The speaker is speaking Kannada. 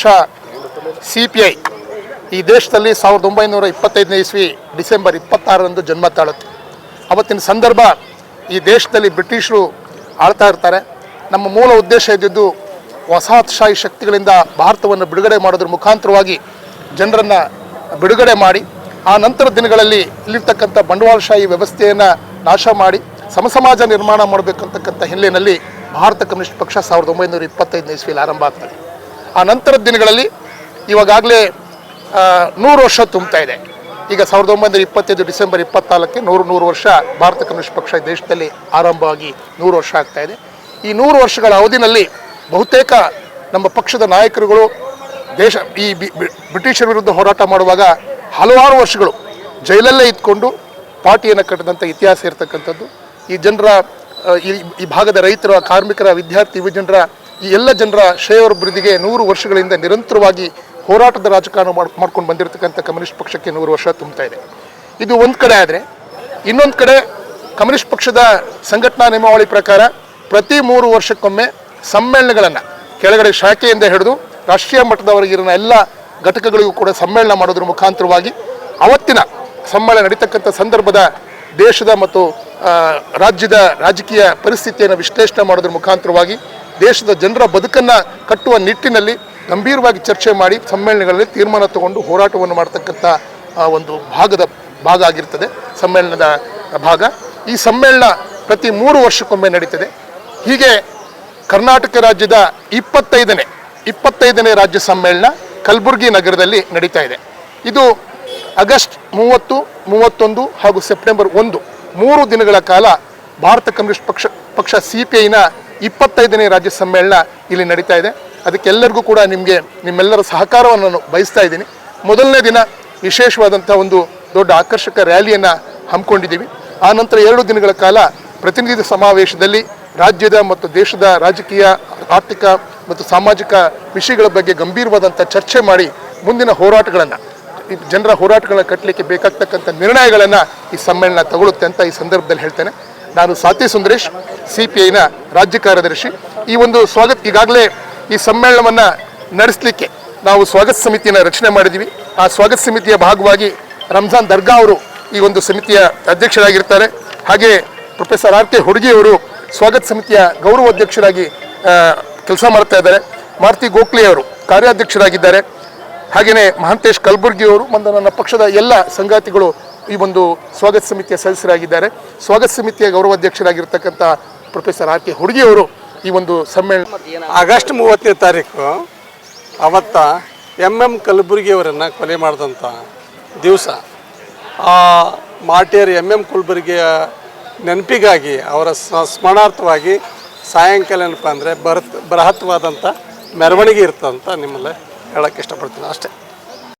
ಪಕ್ಷ ಸಿ ಪಿ ಐ ಈ ದೇಶದಲ್ಲಿ ಸಾವಿರದ ಒಂಬೈನೂರ ಇಪ್ಪತ್ತೈದನೇ ಇಸ್ವಿ ಡಿಸೆಂಬರ್ ಇಪ್ಪತ್ತಾರರಂದು ಜನ್ಮ ತಾಳುತ್ತೆ. ಅವತ್ತಿನ ಸಂದರ್ಭ ಈ ದೇಶದಲ್ಲಿ ಬ್ರಿಟಿಷರು ಆಳ್ತಾ ಇರ್ತಾರೆ. ನಮ್ಮ ಮೂಲ ಉದ್ದೇಶ ಇದ್ದಿದ್ದು ವಸಾಹತುಶಾಹಿ ಶಕ್ತಿಗಳಿಂದ ಭಾರತವನ್ನು ಬಿಡುಗಡೆ ಮಾಡೋದ್ರ ಮುಖಾಂತರವಾಗಿ ಜನರನ್ನು ಬಿಡುಗಡೆ ಮಾಡಿ, ಆ ನಂತರ ದಿನಗಳಲ್ಲಿ ಇಲ್ಲಿರ್ತಕ್ಕಂಥ ಬಂಡವಾಳಶಾಹಿ ವ್ಯವಸ್ಥೆಯನ್ನು ನಾಶ ಮಾಡಿ, ಸಮಸಮಾಜ ನಿರ್ಮಾಣ ಮಾಡಬೇಕಂತಕ್ಕಂಥ ಹಿನ್ನೆಲೆಯಲ್ಲಿ ಭಾರತ ಕಮ್ಯುನಿಸ್ಟ್ ಪಕ್ಷ ಸಾವಿರದ ಒಂಬೈನೂರ ಇಪ್ಪತ್ತೈದನೇ ಇಸ್ವಿಯಲ್ಲಿ ಆರಂಭ ಆಗ್ತದೆ. ಆ ನಂತರದ ದಿನಗಳಲ್ಲಿ ಇವಾಗಲೇ ನೂರು ವರ್ಷ ತುಂಬ್ತಾ ಇದೆ. ಈಗ ಸಾವಿರದ ಒಂಬೈನೂರ ಇಪ್ಪತ್ತೈದು ಡಿಸೆಂಬರ್ ಇಪ್ಪತ್ನಾಲ್ಕಕ್ಕೆ ನೂರು ನೂರು ವರ್ಷ ಭಾರತ ಕಮ್ಯುನಿಸ್ಟ್ ಪಕ್ಷ ದೇಶದಲ್ಲಿ ಆರಂಭವಾಗಿ ನೂರು ವರ್ಷ ಆಗ್ತಾ ಇದೆ. ಈ ನೂರು ವರ್ಷಗಳ ಅವಧಿನಲ್ಲಿ ಬಹುತೇಕ ನಮ್ಮ ಪಕ್ಷದ ನಾಯಕರುಗಳು ದೇಶ, ಈ ಬ್ರಿಟಿಷರ ವಿರುದ್ಧ ಹೋರಾಟ ಮಾಡುವಾಗ ಹಲವಾರು ವರ್ಷಗಳು ಜೈಲಲ್ಲೇ ಇದ್ಕೊಂಡು ಪಾರ್ಟಿಯನ್ನು ಕಟ್ಟಿದಂಥ ಇತಿಹಾಸ ಇರತಕ್ಕಂಥದ್ದು. ಈ ಜನರ ಈ ಭಾಗದ ರೈತರ ಕಾರ್ಮಿಕರ, ವಿದ್ಯಾರ್ಥಿ, ಯುವಜನರ ಈ ಎಲ್ಲ ಜನರ ಶ್ರೇಯೋಭಿವೃದ್ಧಿಗೆ ನೂರು ವರ್ಷಗಳಿಂದ ನಿರಂತರವಾಗಿ ಹೋರಾಟದ ರಾಜಕಾರಣ ಮಾಡ್, ಮಾಡ್ಕೊಂಡು ಬಂದಿರತಕ್ಕಂಥ ಕಮ್ಯುನಿಸ್ಟ್ ಪಕ್ಷಕ್ಕೆ ನೂರು ವರ್ಷ ತುಂಬ್ತಾ ಇದೆ. ಇದು ಒಂದು ಕಡೆ ಆದರೆ, ಇನ್ನೊಂದು ಕಡೆ ಕಮ್ಯುನಿಸ್ಟ್ ಪಕ್ಷದ ಸಂಘಟನಾ ನಿಯಮಾವಳಿ ಪ್ರಕಾರ ಪ್ರತಿ ಮೂರು ವರ್ಷಕ್ಕೊಮ್ಮೆ ಸಮ್ಮೇಳನಗಳನ್ನು ಕೆಳಗಡೆ ಶಾಖೆಯಿಂದ ಹಿಡಿದು ರಾಷ್ಟ್ರೀಯ ಮಟ್ಟದವರೆಗಿರೋ ಎಲ್ಲ ಘಟಕಗಳಿಗೂ ಕೂಡ ಸಮ್ಮೇಳನ ಮಾಡೋದ್ರ ಮುಖಾಂತರವಾಗಿ ಅವತ್ತಿನ ಸಮ್ಮೇಳನ ನಡೀತಕ್ಕಂಥ ಸಂದರ್ಭದ ದೇಶದ ಮತ್ತು ರಾಜ್ಯದ ರಾಜಕೀಯ ಪರಿಸ್ಥಿತಿಯನ್ನು ವಿಶ್ಲೇಷಣೆ ಮಾಡೋದ್ರ ಮುಖಾಂತರವಾಗಿ ದೇಶದ ಜನರ ಬದುಕನ್ನು ಕಟ್ಟುವ ನಿಟ್ಟಿನಲ್ಲಿ ಗಂಭೀರವಾಗಿ ಚರ್ಚೆ ಮಾಡಿ ಸಮ್ಮೇಳನಗಳಲ್ಲಿ ತೀರ್ಮಾನ ತಗೊಂಡು ಹೋರಾಟವನ್ನು ಮಾಡ್ತಕ್ಕಂಥ ಒಂದು ಭಾಗದ ಭಾಗ ಆಗಿರ್ತದೆ. ಸಮ್ಮೇಳನದ ಭಾಗ. ಈ ಸಮ್ಮೇಳನ ಪ್ರತಿ ಮೂರು ವರ್ಷಕ್ಕೊಮ್ಮೆ ನಡೀತದೆ. ಹೀಗೆ ಕರ್ನಾಟಕ ರಾಜ್ಯದ ಇಪ್ಪತ್ತೈದನೇ ಇಪ್ಪತ್ತೈದನೇ ರಾಜ್ಯ ಸಮ್ಮೇಳನ ಕಲಬುರಗಿ ನಗರದಲ್ಲಿ ನಡೀತಾ ಇದೆ. ಇದು ಆಗಸ್ಟ್ ಮೂವತ್ತು, ಮೂವತ್ತೊಂದು ಹಾಗೂ ಸೆಪ್ಟೆಂಬರ್ ಒಂದು, ಮೂರು ದಿನಗಳ ಕಾಲ ಭಾರತ ಕಮ್ಯುನಿಸ್ಟ್ ಪಕ್ಷ ಪಕ್ಷ ಸಿ ಪಿ ಐನ ಇಪ್ಪತ್ತೈದನೇ ರಾಜ್ಯ ಸಮ್ಮೇಳನ ಇಲ್ಲಿ ನಡೀತಾ ಇದೆ. ಅದಕ್ಕೆಲ್ಲರಿಗೂ ಕೂಡ ನಿಮಗೆ, ನಿಮ್ಮೆಲ್ಲರ ಸಹಕಾರವನ್ನು ನಾನು ಬಯಸ್ತಾ ಇದ್ದೀನಿ. ಮೊದಲನೇ ದಿನ ವಿಶೇಷವಾದಂಥ ಒಂದು ದೊಡ್ಡ ಆಕರ್ಷಕ ರ್ಯಾಲಿಯನ್ನು ಹಮ್ಮಿಕೊಂಡಿದ್ದೀವಿ. ಆ ನಂತರ ಎರಡು ದಿನಗಳ ಕಾಲ ಪ್ರತಿನಿಧಿ ಸಮಾವೇಶದಲ್ಲಿ ರಾಜ್ಯದ ಮತ್ತು ದೇಶದ ರಾಜಕೀಯ, ಆರ್ಥಿಕ ಮತ್ತು ಸಾಮಾಜಿಕ ವಿಷಯಗಳ ಬಗ್ಗೆ ಗಂಭೀರವಾದಂಥ ಚರ್ಚೆ ಮಾಡಿ ಮುಂದಿನ ಹೋರಾಟಗಳನ್ನು ಜನರ ಹೋರಾಟಗಳನ್ನ ಕಟ್ಟಲಿಕ್ಕೆ ಬೇಕಾಗ್ತಕ್ಕಂಥ ನಿರ್ಣಯಗಳನ್ನು ಈ ಸಮ್ಮೇಳನ ತಗೊಳ್ಳುತ್ತೆ ಅಂತ ಈ ಸಂದರ್ಭದಲ್ಲಿ ಹೇಳ್ತೇನೆ. ನಾನು ಸ್ವಾತಿ ಸುಂದರೇಶ್ ಸಿ ಪಿ ಐನ ರಾಜ್ಯ ಕಾರ್ಯದರ್ಶಿ. ಈ ಒಂದು ಸ್ವಾಗತ್ ಈಗಾಗಲೇ ಈ ಸಮ್ಮೇಳನವನ್ನು ನಡೆಸಲಿಕ್ಕೆ ನಾವು ಸ್ವಾಗತ ಸಮಿತಿಯನ್ನು ರಚನೆ ಮಾಡಿದ್ದೀವಿ ಆ ಸ್ವಾಗತ ಸಮಿತಿಯ ಭಾಗವಾಗಿ ರಂಜಾನ್ ದರ್ಗಾ ಅವರು ಈ ಒಂದು ಸಮಿತಿಯ ಅಧ್ಯಕ್ಷರಾಗಿರ್ತಾರೆ. ಹಾಗೆ ಪ್ರೊಫೆಸರ್ ಆರ್ ಕೆ ಹುಡುಗಿಯವರು ಸ್ವಾಗತ ಸಮಿತಿಯ ಗೌರವ ಅಧ್ಯಕ್ಷರಾಗಿ ಕೆಲಸ ಮಾಡ್ತಾ ಇದ್ದಾರೆ. ಮಾರುತಿ ಗೋಖಲೆ ಅವರು ಕಾರ್ಯಾಧ್ಯಕ್ಷರಾಗಿದ್ದಾರೆ. ಹಾಗೆಯೇ ಮಹಾಂತೇಶ್ ಕಲಬುರ್ಗಿ ಅವರು ಮತ್ತು ನನ್ನ ಪಕ್ಷದ ಎಲ್ಲ ಸಂಗಾತಿಗಳು ಈ ಒಂದು ಸ್ವಾಗತ ಸಮಿತಿಯ ಸದಸ್ಯರಾಗಿದ್ದಾರೆ. ಸ್ವಾಗತ ಸಮಿತಿಯ ಗೌರವಾಧ್ಯಕ್ಷರಾಗಿರ್ತಕ್ಕಂಥ ಪ್ರೊಫೆಸರ್ ಆರ್ ಕೆ ಹುಡುಗಿ ಅವರು ಈ ಒಂದು ಸಮ್ಮೇಳನ ಆಗಸ್ಟ್ ಮೂವತ್ತನೇ ತಾರೀಕು ಅವತ್ತ ಎಂ ಎಂ ಕಲಬುರ್ಗಿಯವರನ್ನು ಕೊಲೆ ಮಾಡಿದಂಥ ದಿವಸ ಆ ಮಾರ್ಟಿಯರ್ ಎಂ ಎಂ ಕಲಬುರ್ಗಿಯ ನೆನಪಿಗಾಗಿ ಅವರ ಸ್ಮರಣಾರ್ಥವಾಗಿ ಸಾಯಂಕಾಲ ಏನಪ್ಪ ಅಂದರೆ ಬರತ್ ಬೃಹತ್ವಾದಂಥ ಮೆರವಣಿಗೆ ಇರ್ತಂತ ನಿಮ್ಮಲ್ಲೇ ಹೇಳೋಕ್ಕೆ ಇಷ್ಟಪಡ್ತೀನಿ ಅಷ್ಟೇ.